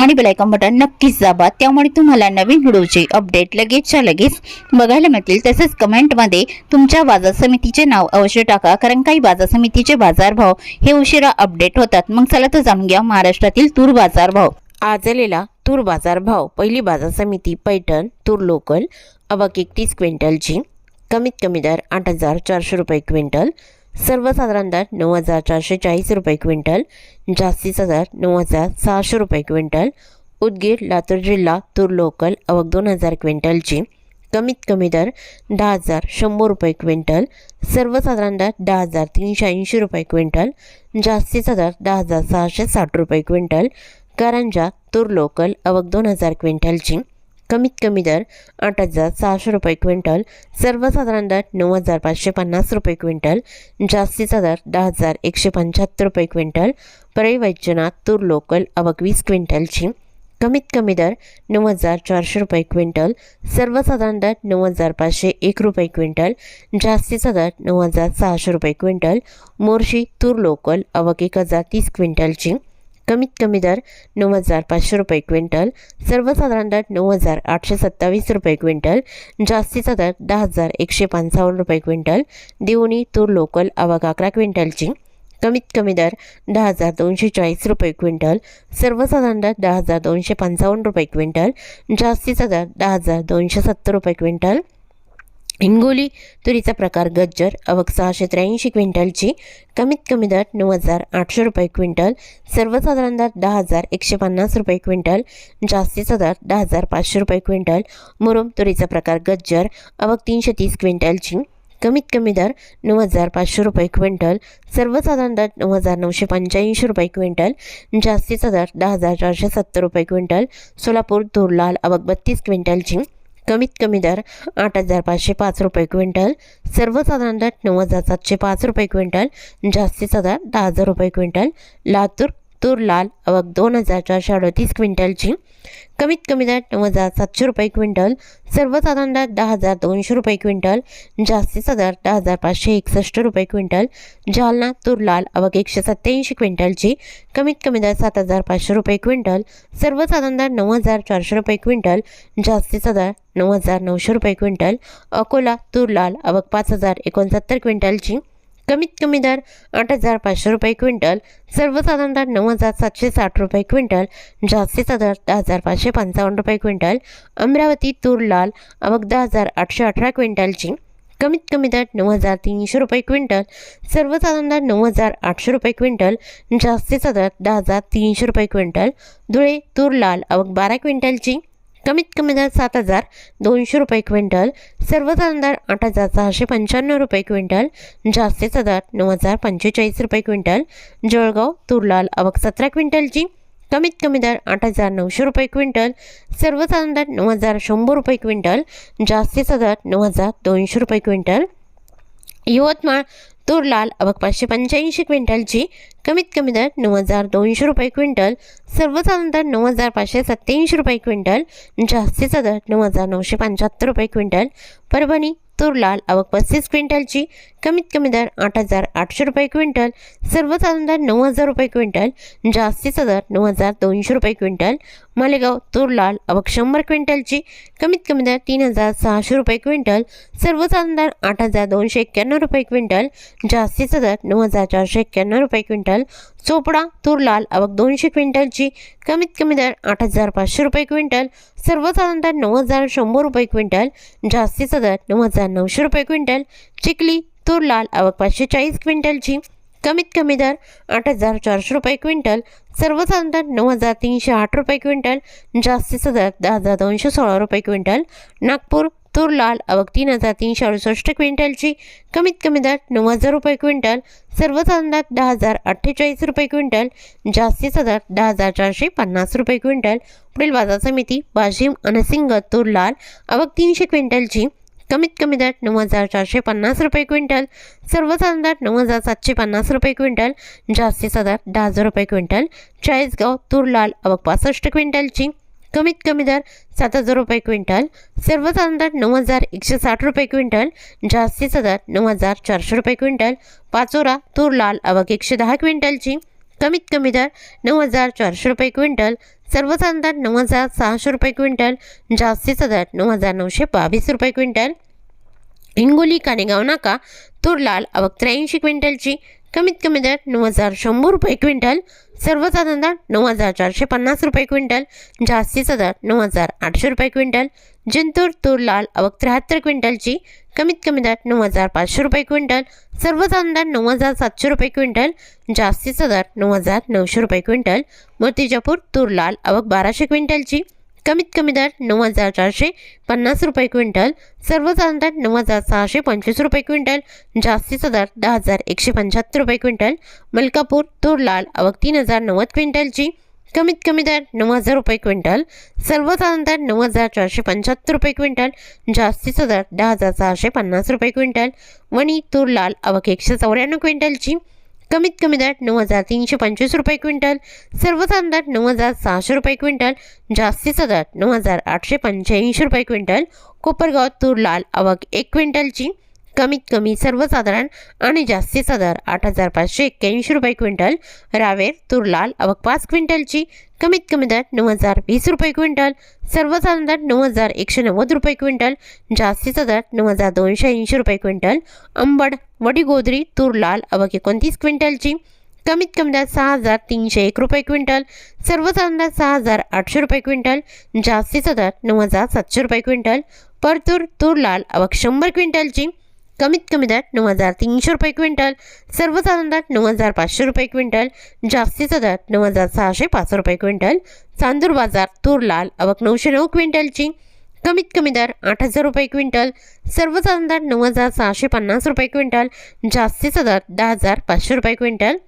आणि bell icon button नक्कीच दाबा. त्यामुळे तुम्हाला नवीन व्हिडिओचे अपडेट लगेचच्या लगेच बघायला मिळतील. तसेच कमेंटमध्ये तुमच्या बाजार समितीचे नाव अवश्य टाका. कारण काही बाजार समितीचे बाजारभाव हे उशिरा अपडेट होतात. मग चला तर जाणून घ्या महाराष्ट्रातील तूर बाजारभाव आज आलेला तूर बाजारभाव पहिली बाजार समिती पैठण तूर लोकल अबाक एकतीस क्विंटलची. कमीत कमी दर आठ हजार चारशे रुपये क्विंटल. सर्वसाधारण दर नऊ हजार चारशे चाळीस रुपये क्विंटल जास्तीचा दर नऊ हजार सहाशे रुपये क्विंटल. उदगीर लातूर जिल्हा तूर लोकल अवक दोन हजार क्विंटलची. कमीत कमी दर दहा हजार शंभर रुपये क्विंटल. सर्वसाधारण दर दहा हजार तीनशे ऐंशी रुपये क्विंटल. जास्तीचा दर दहा हजार सहाशे साठ रुपये क्विंटल. करंजा तूर लोकल अवक दोन हजार क्विंटलची. कमीत कमी दर आठ हजार सहाशे रुपये क्विंटल सर्वसाधारण दर नऊ हजार पाचशे पन्नास रुपये क्विंटल जास्तीचा दर दहा हजार एकशे पंच्याहत्तर रुपये क्विंटल परळी वैद्यनाथ तूर लोकल अवक वीस क्विंटलची. कमीत कमी दर नऊ हजार चारशे रुपये क्विंटल सर्वसाधारण दर नऊ हजार पाचशे एक रुपये क्विंटल जास्तीचा दर नऊ हजार सहाशे रुपये क्विंटल मोर्शी तूर लोकल अवक एक हजार तीस क्विंटलची. कमीत कमी दर नऊ हजार पाचशे रुपये क्विंटल सर्वसाधारण दर नऊ हजार आठशे सत्तावीस रुपये क्विंटल जास्तीचा दर दहा हजार एकशे पंचावन्न रुपये क्विंटल देवणी तूर लोकल अवक अकरा क्विंटलची. कमीत कमी दर दहा हजार दोनशे चाळीस रुपये क्विंटल सर्वसाधारण दर दहा हजार दोनशे पंचावन्न रुपये क्विंटल जास्तीचा दर दहा हजार दोनशे सत्तर रुपये क्विंटल. हिंगोली तुरीचा प्रकार गज्जर अवक सहाशे त्र्याऐंशी क्विंटलची कमीत कमी दर नऊ हजार आठशे रुपये क्विंटल सर्वसाधारण दर दहा हजार एकशे पन्नास रुपये क्विंटल जास्तीचा दर दहा हजार पाचशे रुपये क्विंटल मुरुम तुरीचा प्रकार गज्जर अवक तीनशे तीस क्विंटलची कमीत कमी दर नऊ हजार पाचशे रुपये क्विंटल सर्वसाधारण दर नऊ हजार नऊशे पंच्याऐंशी रुपये क्विंटल जास्तीचा दर दहा हजार चारशे सत्तर रुपये क्विंटल सोलापूर धुरलाल अवक बत्तीस क्विंटलची कमीत कमी दर आठ हजार पाचशे पाच रुपये क्विंटल सर्वसाधारण दर नऊ हजार सातशे पाच रुपये क्विंटल जास्तीचा दर दहा हजार रुपये क्विंटल लातूर तूर लाल अवक दोन हजार चारशे अडतीस क्विंटलची. कमीत कमी दर नऊ हजार सातशे रुपये क्विंटल. सर्वसाधारण दर दहा हजार दोनशे रुपये क्विंटल. जास्तीचा दर दहा हजार पाचशे एकसष्ट रुपये क्विंटल. जालना तूर लाल अवक एकशे सत्त्याऐंशी क्विंटलची. कमीत कमी दर सात हजार पाचशे रुपये क्विंटल. सर्वसाधारण दर नऊ हजार चारशे रुपये क्विंटल. जास्तीचा दर नऊ हजार नऊशे रुपये क्विंटल. अकोला तूर लाल अवक पाच हजार एकोणसत्तर क्विंटलची. कमीत कमी दर आठ हजार पाचशे रुपये क्विंटल सर्वसाधारण दर नऊ हजार सातशे साठ रुपये क्विंटल जास्तीचा दर दहा हजार पाचशे पंचावन्न रुपये क्विंटल अमरावती तूर लाल अवक दहा हजार आठशे अठरा क्विंटलची कमीत कमी दर नऊ हजार तीनशे रुपये क्विंटल सर्वसाधारण दर नऊ हजार आठशे रुपये क्विंटल जास्तीचा दर दहा हजार तीनशे रुपये क्विंटल धुळे तूर लाल अवक बारा क्विंटलची कमीत कमी दर सात हजार दोनशे रुपये क्विंटल सर्वसाधारण दर आठ हजार सहाशे पंच्याण्णव रुपये क्विंटल जास्तीचा दर नऊ हजार पंचेचाळीस रुपये क्विंटल जळगाव तुरलाल अवक सतरा क्विंटलची कमीत कमी दर आठ हजार नऊशे रुपये क्विंटल सर्वसाधारण दर नऊ हजार शंभर रुपये क्विंटल जास्तीचा दर नऊ हजार दोनशे रुपये क्विंटल. यवतमाळ तूर लाल पाचशे पंच्याऐंशी क्विंटलची कमीत कमी दर नऊ हजार दोनशे रुपये क्विंटल सर्वसाधारण दर नऊ हजार पाचशे सत्त्याऐंशी रुपये क्विंटल जास्तीचा दर नऊ हजार नऊशे पंच्याहत्तर रुपये क्विंटल परभणी तूर लाल अवक पस्तीस क्विंटलची कमीत कमी दर आठ हजार आठशे रुपये क्विंटल सर्वसाधारण दर नऊ हजार रुपये क्विंटल जास्तीचा दर नऊ हजार दोनशे रुपये क्विंटल मालेगाव तूर लाल अवक शंभर क्विंटलची कमीत कमी दर तीन हजार सहाशे रुपये क्विंटल सर्वसाधारण दर आठ हजार दोनशे एक्क्याण्णव रुपये क्विंटल जास्तीचा दर नऊ हजार चारशे एक्क्याण्णव रुपये क्विंटल चोपडा तूर लाल अवक दोनशे क्विंटलची कमीत कमी दर आठ हजार पाचशे रुपये क्विंटल सर्वसाधारण दर नऊ हजार शंभर रुपये क्विंटल जास्तीचा दर नऊ हजार नऊशे रुपये क्विंटल चिखली तूर लाल आवक पाचशे चाळीस क्विंटलची कमीत कमी दर आठ हजार चारशे रुपये क्विंटल सर्वसाधारण नऊ हजार तीनशे आठ रुपये क्विंटल जास्तीचा दर दहा हजार दोनशे सोळा रुपये क्विंटल नागपूर तूर लाल अवक तीन हजार तीनशे अडुसष्ट क्विंटलची कमीत कमी दर नऊ हजार रुपये क्विंटल सर्वसाधारण दहा हजार अठ्ठेचाळीस रुपये क्विंटल जास्तीचा दर दहा हजार चारशे पन्नास रुपये क्विंटल. पुढील बाजार समिती वाशिम अनसिंग तूर लाल आवक तीनशे क्विंटलची कमीत कमी दर नऊ हजार चारशे पन्नास रुपये क्विंटल. सर्वसाधारण दर नऊ हजार सातशे पन्नास रुपये क्विंटल. जास्तीचा दर दहा हजार रुपये क्विंटल. चाळीसगाव तूर लाल अवक पासष्ट क्विंटलची कमीत कमी दर सात हजार रुपये क्विंटल. सर्वसाधारण दर नऊ हजार एकशे साठ रुपये क्विंटल. जास्तीचा दर नऊ हजार चारशे रुपये क्विंटल. पाचोरा तूर लाल अवक एकशे दहा क्विंटलची कमीत कमी दर नऊ हजार चारशे रुपये क्विंटल सर्वसाधारण दर नऊ हजार सहाशे रुपये क्विंटल जास्तीचा दर नऊ हजार नऊशे बावीस रुपये क्विंटल. हिंगोली कानेगाव नाका तूर लाल त्र्याऐंशी क्विंटलची कमीत कमी दर नऊ हजार शंभर रुपये क्विंटल सर्वसाधारण दर नऊ हजार चारशे पन्नास रुपये क्विंटल जास्तीचा दर नऊ हजार आठशे रुपये क्विंटल. जिंतूर तूर लाल आवक त्र्याहत्तर क्विंटलची कमीत कमी दर नऊ हजार पाचशे रुपये क्विंटल. सर्वसाधारण दर नऊ हजार सातशे रुपये क्विंटल. जास्तीचा दर नऊ हजार नऊशे रुपये क्विंटल. मूर्तिजापूर तूर लाल आवक बाराशे क्विंटलची कमीत कमी दर नऊ हजार चारशे पन्नास रुपये क्विंटल. सर्वसाधारण दर नऊ हजार सहाशे पंचवीस रुपये क्विंटल. जास्तीचा दर दहा हजार एकशे पंच्याहत्तर रुपये क्विंटल. मलकापूर तूर लाल आवक तीन हजार नव्वद क्विंटलची कमीत कमी दर नऊ हजार रुपये क्विंटल सर्वसाधारण दर नऊ हजार चारशे पंच्याहत्तर रुपये क्विंटल जास्तीचा दर दहा हजार सहाशे पन्नास रुपये क्विंटल वणी तूर लाल अवक एकशे चौऱ्याण्णव क्विंटलची. कमीत कमी दर नऊ हजार तीनशे पंचवीस रुपये क्विंटल सर्वसाधारण दर नऊ हजार सहाशे रुपये क्विंटल जास्तीचा दर नऊ हजार आठशे पंच्याऐंशी रुपये क्विंटल कोपरगाव तूर लाल अवक एक क्विंटलची. कमीत कमी सर्वसाधारण आणि जास्तीत सदर आठ हजार पाचशे एक्क्याऐंशी रुपये क्विंटल रावेर तूर लाल अवक पाच क्विंटलची कमीत कमी दर नऊ हजार वीस रुपये क्विंटल सर्वसाधारण दर नऊ हजार एकशे नव्वद रुपये क्विंटल जास्तीचा दर नऊ हजार दोनशे ऐंशी रुपये क्विंटल अंबड वडीगोदरी तूर लाल अवक एकोणतीस क्विंटलची कमीत कमी दर सहा हजार तीनशे एक रुपये क्विंटल सर्वसाधारण दर सहा हजार आठशे रुपये क्विंटल जास्तीचा दर नऊ हजार सातशे रुपये क्विंटल परतूर तूर लाल अवक शंभर क्विंटलची कमीत कमी दर नऊ हजार तीनशे रुपये क्विंटल सर्वसाधारण दर नऊ हजार पाचशे रुपये क्विंटल जास्तीचा दर नऊ हजार सहाशे पाच रुपये क्विंटल चांदूर बाजार तूर लाल अवक नऊशे नऊ क्विंटलची कमीत कमी दर आठ हजार रुपये क्विंटल सर्वसाधारण दर नऊ हजार सहाशे पन्नास रुपये क्विंटल जास्तीचा दर दहा हजार पाचशे रुपये क्विंटल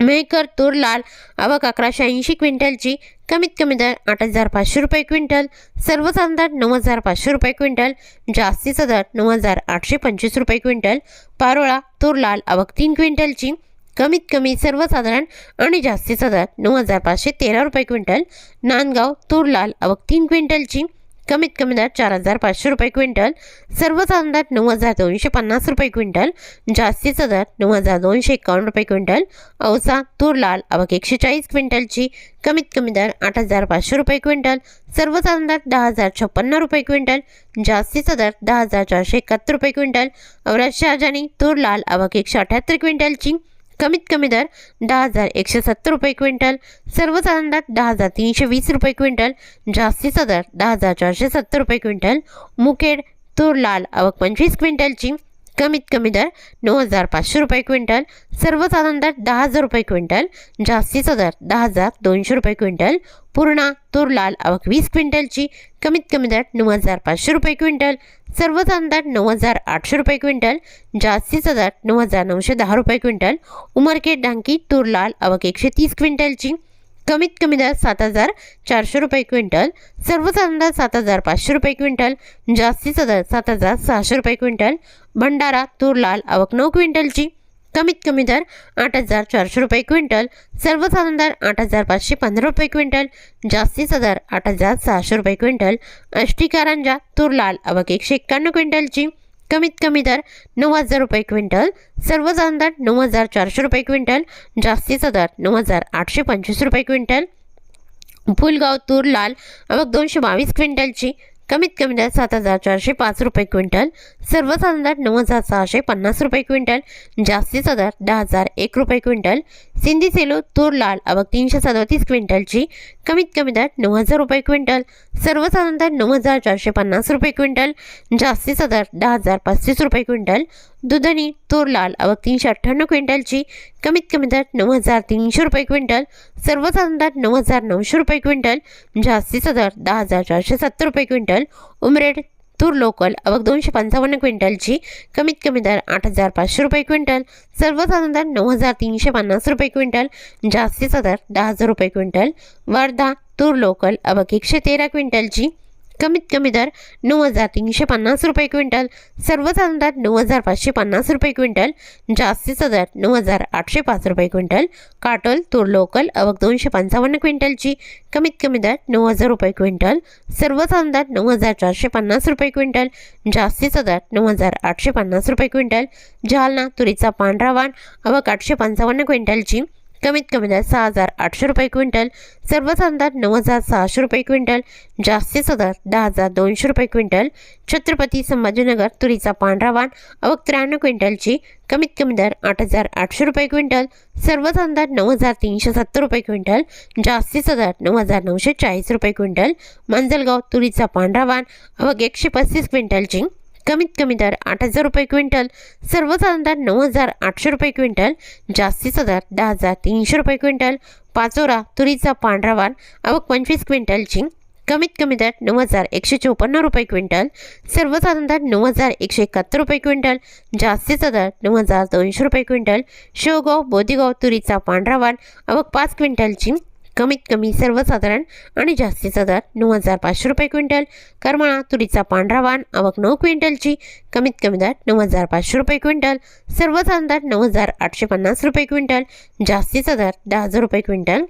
मेहकर तूर लाल आवक अकराशे ऐंशी क्विंटलची कमीत कमी दर आठ हजार पाचशे रुपये क्विंटल सर्वसाधारण दर नऊ हजार पाचशे रुपये क्विंटल जास्तीचा दर नऊ हजार आठशे पंचवीस रुपये क्विंटल पारोळा तूर लाल आवक तीन क्विंटलची कमीत कमी सर्वसाधारण आणि जास्तीचा दर नऊ हजार पाचशे तेरा रुपये क्विंटल नांदगाव तूर लाल आवक तीन क्विंटलची कमीत कमी दर चार हजार पाचशे रुपये क्विंटल. सर्वसाधारण दर नऊ हजार दोनशे पन्नास रुपये क्विंटल. जास्तीचा दर नऊ हजार दोनशे एकावन्न रुपये क्विंटल. औसा तूर लाल अवक एकशे चाळीस क्विंटलची. कमीत कमी दर आठ हजार पाचशे रुपये क्विंटल. सर्वसाधारण दर दहा हजार छप्पन्न रुपये क्विंटल. जास्तीचा दर दहा हजार चारशे एकाहत्तर रुपये क्विंटल. औरत शहाजानी तूर लाल अवक एकशे अठ्याहत्तर क्विंटलची. कमीत कमी दर दहा हजार एकशे सत्तर रुपये क्विंटल. सर्वसाधारण दर दहा हजार तीनशे वीस रुपये क्विंटल. जास्तीचा दर दहा हजार चारशे सत्तर रुपये क्विंटल. मुखेड तूर लाल अवक पंचवीस क्विंटलची. कमीत कमी दर नऊ हजार पाचशे रुपये क्विंटल. सर्वसाधारण दर दहा हजार रुपये क्विंटल. जास्तीचा दर दहा हजार दोनशे रुपये क्विंटल. पूर्णा तूर लाल अवक वीस क्विंटलची. कमीत कमी दर नऊ हजार पाचशे रुपये क्विंटल. सर्वच अंदाज नऊ हजार आठशे रुपये क्विंटल जास्तीचा दर नऊ हजार नऊशे दहा रुपये क्विंटल. उमरखेड डांकी तूर लाल अवक एकशे तीस क्विंटलची. कमीत कमी दर सात हजार चारशे रुपये क्विंटल. सर्वच अंदाज सात हजार पाचशे रुपये क्विंटल. जास्तीचा दर सात हजार सहाशे रुपये क्विंटल. भंडारा तूर लाल अवक नऊ क्विंटलची. कमीत कमी दर आठ हजार चारशे रुपये क्विंटल सर्वसाधारण दर आठ हजार पाचशे पंधरा रुपये क्विंटल जास्तीचा दर आठ हजार सहाशे रुपये क्विंटल अष्टी कारंजा तूर लाल अवक एकशे एक्क्याण्णव क्विंटलची कमीत कमी दर नऊ हजार रुपये क्विंटल सर्वसाधारण दर नऊ हजार चारशे रुपये क्विंटल जास्तीचा दर नऊ हजार आठशे पंचवीस रुपये क्विंटल फुलगाव तूर लाल अवघ दोनशे बावीस क्विंटलची कमीत कमी दर सात हजार चारशे पाच रुपये क्विंटल. सर्वसाधारण दर नऊ हजार सहाशे पन्नास रुपये क्विंटल. जास्तीचा दर दहा हजार एक रुपये क्विंटल. सिंधी सेलो तूर लाल अवक तीनशे सदोतीस क्विंटलची. कमीत कमी दर नऊ हजार रुपये क्विंटल. सर्वसाधारण दर नऊ हजार चारशे पन्नास रुपये क्विंटल. जास्तीचा दर दहा हजार पस्तीस रुपये क्विंटल. दुधनी तूर लाल अवक तीनशे अठ्ठ्याण्णव क्विंटलची कमीत कमी दर नऊ हजार तीनशे रुपये क्विंटल सर्वसाधारण दर नऊ हजार नऊशे रुपये क्विंटल म्हणजे जास्तीचा दर दहा हजार चारशे सत्तर रुपये क्विंटल उमरेड तूर लोकल अवक दोनशे पंचावन्न क्विंटलची कमीत कमी दर आठ हजार पाचशे रुपये क्विंटल सर्वसाधारण दर नऊ हजार तीनशे पन्नास रुपये क्विंटल म्हणजे जास्तीचा दर दहा हजार रुपये क्विंटल वर्धा तूर लोकल अवक एकशे तेरा क्विंटलची कमीत कमी दर नऊ हजार तीनशे पन्नास रुपये क्विंटल. सर्वसाधारण दर नऊ हजार पाचशे पन्नास रुपये क्विंटल. जास्तीचा दर नऊ हजार आठशे पाच रुपये क्विंटल. काटोल तूर लोकल अवक दोनशे पंचावन्न क्विंटलची. कमीत कमी दर नऊ हजार रुपये क्विंटल. सर्वसाधारण दर नऊ हजार चारशे पन्नास रुपये क्विंटल. जास्तीचा दर नऊ हजार आठशे पन्नास रुपये क्विंटल. जालना तुरीचा पांढरा वाण अवक आठशे पंचावन्न क्विंटलची. कमीत कमी दर सहा हजार आठशे रुपये क्विंटल सर्वसाधारण दर नऊ हजार सहाशे रुपये क्विंटल जास्तीचा दर दहा हजार दोनशे रुपये क्विंटल छत्रपती संभाजीनगर तुरीचा पांढरा वाण अवक त्र्याण्णव क्विंटलची कमीत कमी दर आठ हजार आठशे रुपये क्विंटल सर्वसाधारण दर नऊ हजार तीनशे सत्तर रुपये क्विंटल जास्तीचा दर नऊ हजार नऊशे चाळीस रुपये क्विंटल मांजलगाव तुरीचा पांढरा वाण अवक एकशे पस्तीस क्विंटलची कमीत कमी दर आठ हजार रुपये क्विंटल सर्वसाधारण दर नऊ हजार आठशे रुपये क्विंटल जास्तीचा दर दहा हजार तीनशे रुपये क्विंटल पाचोरा तुरीचा पांढरा वाण अवक पंचवीस क्विंटल क्विंटलची कमीत कमी दर नऊ हजार एकशे चोपन्न रुपये क्विंटल सर्वसाधारण दर नऊ हजार एकशे एकाहत्तर रुपये क्विंटल जास्तीचा दर नऊ हजार दोनशे रुपये क्विंटल शेवगाव बोदेगाव तुरीचा पांढरा वाण अवक पाच क्विंटल क्विंटलची कमीत कमी सर्वसाधारण आणि जास्तीचा दर नऊ हजार पाचशे रुपये क्विंटल. करमाळा तुरीचा पांढरा वाण आवक नऊ क्विंटलची कमीत कमी दर नऊ हजार पाचशे रुपये क्विंटल. सर्वसाधारण दर नऊ हजार आठशे पन्नास रुपये क्विंटल. जास्तीचा दर दहा हजार रुपये क्विंटल.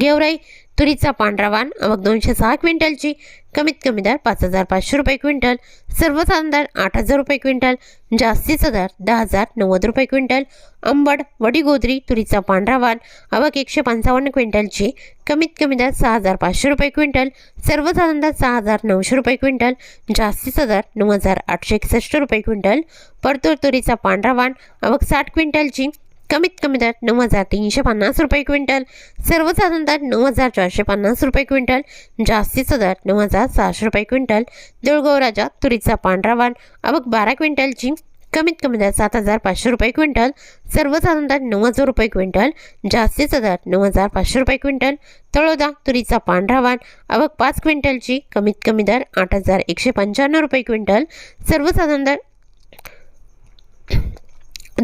गेवराई तुरीचा पांढरा वाण अवक दोनशे सहा क्विंटलची. कमीत कमी दर पाच हजार पाचशे रुपये क्विंटल. सर्वसाधारण दर आठ हजार रुपये क्विंटल. जास्तीचा दर दहा हजार नव्वद रुपये क्विंटल. अंबड वडीगोदरी तुरीचा पांढरा वाण अवक एकशे पंचावन्न क्विंटलची. कमीत कमी दर सहा हजार पाचशे रुपये क्विंटल. सर्वसाधारण दर सहा हजार नऊशे रुपये क्विंटल. जास्तीचा दर नऊ हजार आठशे एकसष्ट रुपये क्विंटल. परतूर तुरीचा पांढरा वाण अवक साठ क्विंटलची. कमीत कमी दर नऊ हजार तीनशे पन्नास रुपये क्विंटल. सर्वसाधारण दर नऊ हजार चारशे पन्नास रुपये क्विंटल. जास्तीचा दर नऊ हजार सहाशे रुपये क्विंटल. देऊळगाव राजा तुरीचा पांढरा वाण अबक बारा क्विंटलची कमीत कमी दर सात हजार पाचशे रुपये क्विंटल. सर्वसाधारण दर नऊ हजार रुपये क्विंटल. जास्तीचा दर नऊ हजार पाचशे रुपये क्विंटल. तळोदा तुरीचा पांढरा वाण अवक पाच क्विंटलची कमीत कमी दर आठ हजार एकशे पंच्याण्णव रुपये क्विंटल. सर्वसाधारण दर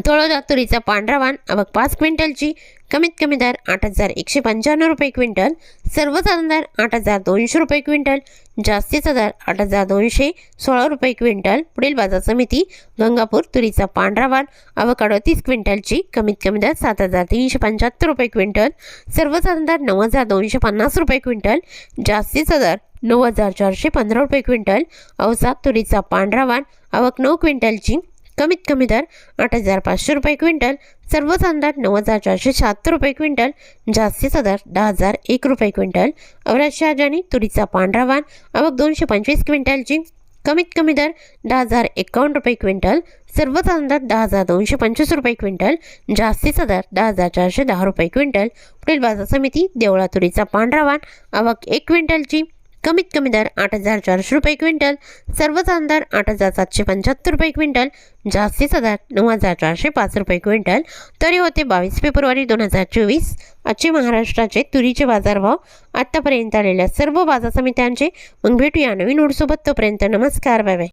तळोदा तुरीचा पांढरा वाण अवघ पाच क्विंटलची कमीत कमी दर आठ हजार एकशे पंच्याण्णव रुपये क्विंटल सर्वसाधारण दर आठ हजार दोनशे रुपये क्विंटल जास्तीचा दर आठ हजार दोनशे सोळा रुपये क्विंटल. पुढील बाजार समिती गंगापूर तुरीचा पांढरा वाण अवक अडतीस क्विंटलची कमीत कमी दर सात हजार तीनशे पंच्याहत्तर रुपये क्विंटल सर्वसाधारण दर नऊ हजार दोनशे पन्नास रुपये क्विंटल जास्तीचा दर नऊ हजार चारशे पंधरा रुपये क्विंटल. औसा तुरीचा पांढरा वाण अवक नऊ क्विंटलची कमीत कमी दर आठ हजार पाचशे रुपये क्विंटल सर्वच दर नऊ हजार चारशे शहात्तर रुपये क्विंटल जास्तीचा दर दहा हजार एक रुपये क्विंटल अवराज शहाजानी तुरीचा पांढरा वाण अवक दोनशे पंचवीस क्विंटलची कमीत कमी दर दहा हजार एकावन्न रुपये क्विंटल सर्वच अंदाज दहा हजार दोनशे पंचवीस रुपये क्विंटल जास्तीचा दर दहा हजार चारशे दहा रुपये क्विंटल पुढील बाजार समिती देवळा तुरीचा पांढरा वाण आवक एक क्विंटलची कमीत कमी दर आठ हजार चारशे रुपये क्विंटल सर्वसाधारण दर आठ हजार सातशे पंच्याहत्तर रुपये क्विंटल जास्तीचा दर नऊ हजार चारशे पाच रुपये क्विंटल. तरी होते बावीस फेब्रुवारी दोन हजार चोवीस. आजचे महाराष्ट्राचे तुरीचे बाजारभाव आत्तापर्यंत आलेल्या सर्व बाजार समित्यांचे. मग भेटूया नवीन उडसोबत तोपर्यंत नमस्कार बाय बाय.